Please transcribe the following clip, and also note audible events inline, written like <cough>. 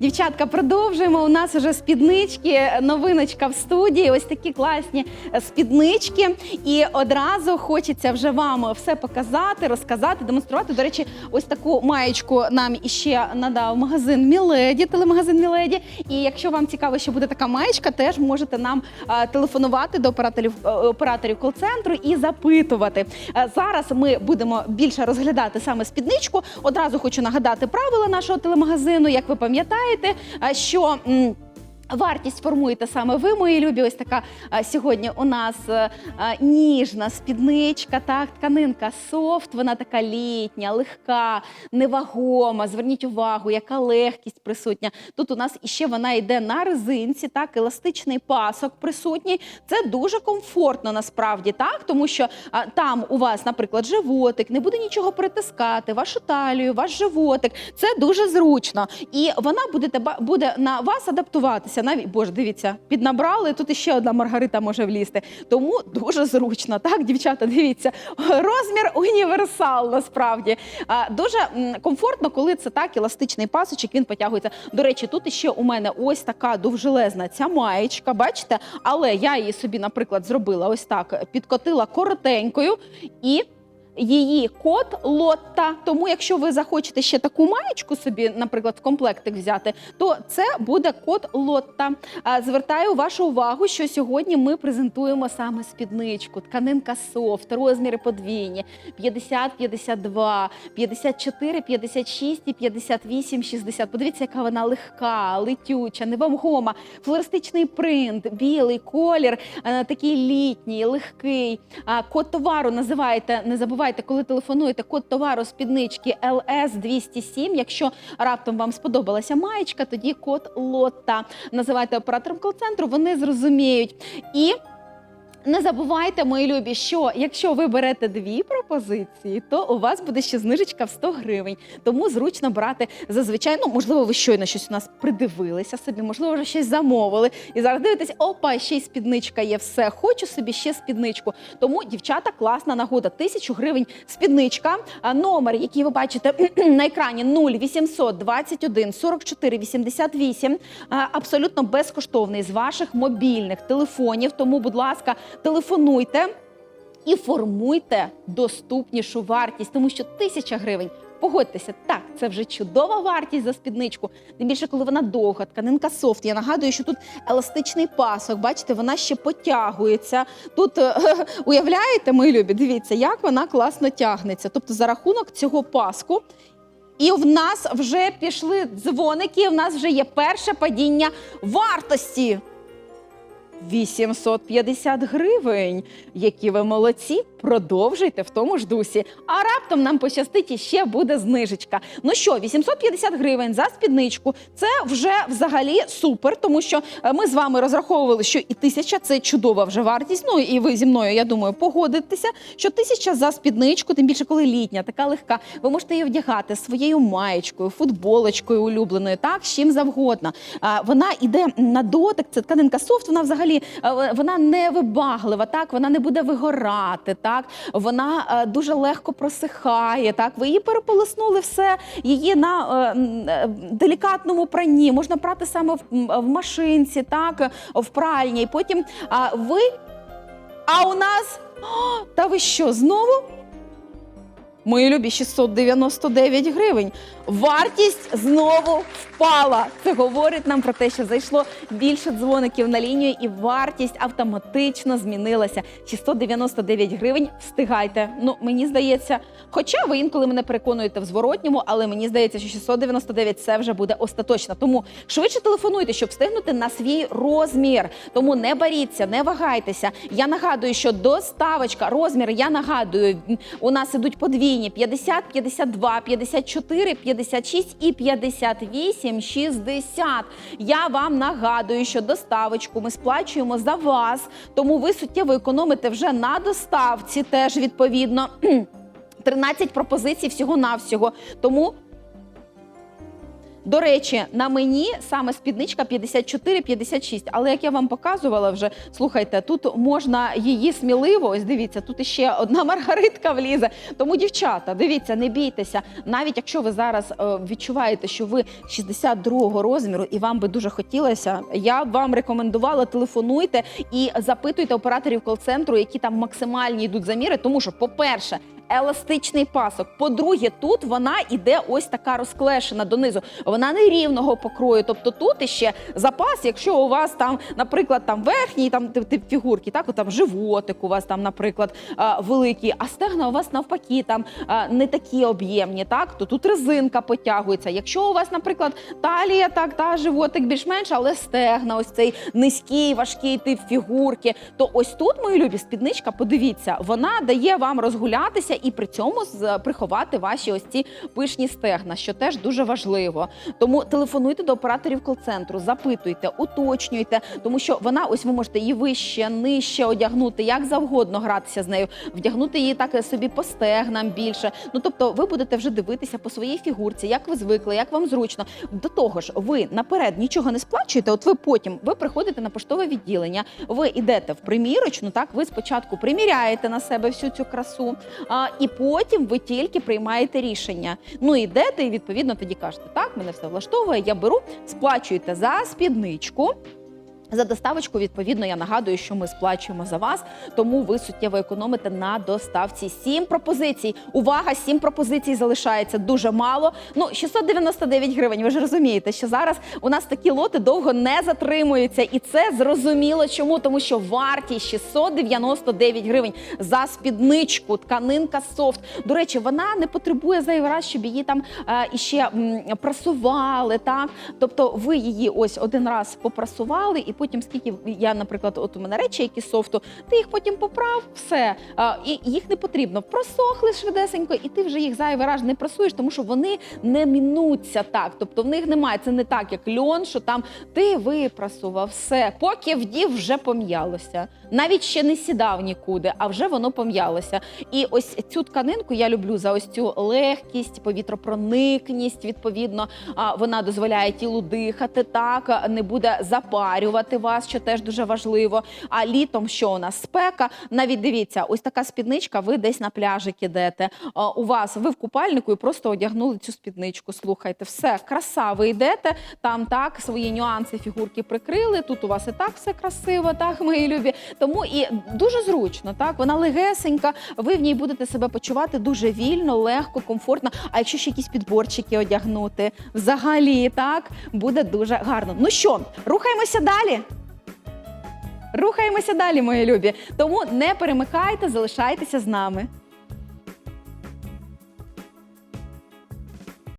Дівчатка, продовжуємо. У нас вже спіднички, новиночка в студії. Ось такі класні е, спіднички. І одразу хочеться вже вам все показати, розказати, демонструвати. До речі, ось таку маєчку нам іще надав магазин Міледі, телемагазин Міледі. І якщо вам цікаво, що буде така маєчка, теж можете нам е, телефонувати до операторів е, операторів кол-центру і запитувати. Зараз ми будемо більше розглядати саме спідничку. Одразу хочу нагадати правила нашого телемагазину. Як ви пам'ятаєте, е, що. Вартість формуєте саме ви, мої любі. Ось така сьогодні у нас е, а, ніжна спідничка, так, тканинка софт, вона така літня, легка, невагома. Зверніть увагу, яка легкість присутня. Тут у нас іще вона йде на резинці, так, еластичний пасок присутній. Це дуже комфортно насправді, так, тому що там у вас, наприклад, животик, не буде нічого притискати, вашу талію, ваш животик. Це дуже зручно. І вона буде, буде на вас адаптуватися. Навіть боже, дивіться, піднабрали. Тут іще одна маргарита може влізти. Тому дуже зручно. Так, дівчата, дивіться, розмір універсал насправді. А, Дуже комфортно, коли це так, еластичний пасочок, він потягується. До речі, тут іще у мене ось така довжелезна ця маєчка, бачите? Але я її собі, наприклад, зробила ось так, підкотила коротенькою і. Її код лотта. Тому, якщо ви захочете ще таку маєчку собі, наприклад, в комплектик взяти, то це буде код лотта. Звертаю вашу увагу, що сьогодні ми презентуємо саме спідничку, тканинка софт, розміри подвійні: 50, 52, 54, 56 і 58, 60. Подивіться, яка вона легка, летюча, невагома, флористичний принт, білий колір, е, такий літній, легкий. Код товару називаєте, не забувайте, коли телефонуєте, код товару спіднички LS 207. Якщо раптом вам сподобалася маєчка, тоді код лота. Називайте оператором кол-центру, вони зрозуміють. І не забувайте, мої любі, що якщо ви берете дві пропозиції, то у вас буде ще знижечка в 100 гривень. Тому зручно брати зазвичай. Ну, можливо, ви щойно щось у нас придивилися собі, можливо, вже щось замовили. І зараз дивитесь, опа, ще й спідничка є. Все, хочу собі ще спідничку. Тому, дівчата, класна нагода. Тисячу гривень спідничка. А номер, який ви бачите <clears throat> на екрані 0800 21 44 88, а, абсолютно безкоштовний з ваших мобільних телефонів. Тому, будь ласка, телефонуйте і формуйте доступнішу вартість, тому що тисяча гривень. Погодьтеся, так, це вже чудова вартість за спідничку. Тим більше, коли вона довга, тканинка софт. Я нагадую, що тут еластичний пасок. Бачите, вона ще потягується. Тут е, <laughs> уявляєте, мої любі, дивіться, як вона класно тягнеться. Тобто, за рахунок цього паску. І в нас вже пішли дзвоники, в нас вже є перше падіння вартості. 850 гривень. Які ви молодці, продовжуйте в тому ж дусі. А раптом нам пощастить і ще буде знижечка. Ну що, 850 гривень за спідничку це вже взагалі супер, тому що е, ми з вами розраховували, що і тисяча це чудова вже вартість. Ну і ви зі мною, я думаю, погодитеся, що тисяча за спідничку, тим більше коли літня, така легка. Ви можете її вдягати своєю маєчкою, футболочкою улюбленою, так з чим завгодно. Вона йде на дотик, це тканинка софт. Вона взагалі е, вона не вибаглива, так вона не буде вигорати. Так вона е, дуже легко просихає. Так, ви її переполоснули все, її на е, делікатному пранні. Можна прати саме в, машинці, так в пральні. І потім ви. А у нас та ви що знову? Мої любі 699 гривень. Вартість знову впала. Це говорить нам про те, що зайшло більше дзвоників на лінію, і вартість автоматично змінилася. 699 гривень. Встигайте. Ну мені здається, хоча ви інколи мене переконуєте в зворотньому, але мені здається, що 699 це вже буде остаточно. Тому швидше телефонуйте, щоб встигнути на свій розмір. Тому не боріться, не вагайтеся. Я нагадую, що доставочка, розмір, я нагадую, у нас ідуть подвійні 50, 52, 54, 56 і 58, 60. Я вам нагадую, що доставочку ми сплачуємо за вас, тому ви суттєво економите вже на доставці, теж відповідно. <clears throat> 13 пропозицій всього-навсього. Тому До речі, на мені саме спідничка 54-56. Але як я вам показувала вже, слухайте, тут можна її сміливо. Ось дивіться, тут іще одна <laughs> маргаритка влізе. Тому, дівчата, дивіться, не бійтеся. Навіть якщо ви зараз е, відчуваєте, що ви 62-го розміру і вам би дуже хотілося, я б вам рекомендувала телефонуйте і запитуйте операторів кол-центру, які там максимальні йдуть заміри. Тому що, по-перше, еластичний пасок. По-друге, тут вона іде ось така розклешена донизу. Вона не рівного покрою. Тобто тут іще запас, якщо у вас там, наприклад, там верхній там тип, фігурки, так там животик у вас там, наприклад, великий, а стегна у вас навпаки там не такі об'ємні, так то тут резинка потягується. Якщо у вас, наприклад, талія, так та животик більш-менш, але стегна, ось цей низький, важкий тип фігурки, то ось тут, мої любі, спідничка, подивіться, вона дає вам розгулятися і при цьому приховати ваші ось ці пишні стегна, що теж дуже важливо. Тому телефонуйте до операторів кол-центру, запитуйте, уточнюйте, тому що вона ось ви можете її вище, нижче одягнути, як завгодно гратися з нею, вдягнути її так собі по стегнам більше. Ну тобто, ви будете вже дивитися по своїй фігурці, як ви звикли, як вам зручно. До того ж, ви наперед нічого не сплачуєте. От ви потім ви приходите на поштове відділення, ви йдете в примірочну. Так, ви спочатку приміряєте на себе всю цю красу, а, і потім ви тільки приймаєте рішення. Ну йдете і відповідно тоді кажете, так, мене все влаштовує, я беру, сплачуєте за спідничку. За доставочку, відповідно, я нагадую, що ми сплачуємо за вас, тому ви суттєво економите на доставці. Сім пропозицій. Увага, сім пропозицій залишається дуже мало. Ну, 699 гривень. Ви ж розумієте, що зараз у нас такі лоти довго не затримуються, і це зрозуміло. Чому? Тому що вартість 699 гривень за спідничку, тканинка софт. До речі, вона не потребує зайвий раз, щоб її там е, іще м, прасували. Так, тобто ви її ось один раз попрасували, і потім, скільки я, наприклад, от у мене речі, які софту, ти їх потім поправ, все. А, і їх не потрібно. Просохли швидесенько, і ти вже їх зайвий раз не прасуєш, тому що вони не мінуться так. Тобто в них немає. Це не так, як льон, що там ти випрасував все. Поки вдів, вже пом'ялося. Навіть ще не сідав нікуди, а вже воно пом'ялося. І ось цю тканинку я люблю за ось цю легкість, повітропроникність. Відповідно, вона дозволяє тілу дихати так, не буде запарювати вас, що теж дуже важливо. А літом що у нас спека? Навіть дивіться, ось така спідничка. Ви десь на пляжик ідете. А, У вас ви в купальнику і просто одягнули цю спідничку. Слухайте, все краса. Ви йдете там так свої нюанси фігурки прикрили. Тут у вас і так все красиво, так мої любі. Тому і дуже зручно, так вона легесенька. Ви в ній будете себе почувати дуже вільно, легко, комфортно. А якщо ще якісь підборчики одягнути, взагалі так буде дуже гарно. Ну що, рухаємося далі. Рухаємося далі, мої любі. Тому не перемикайте, залишайтеся з нами.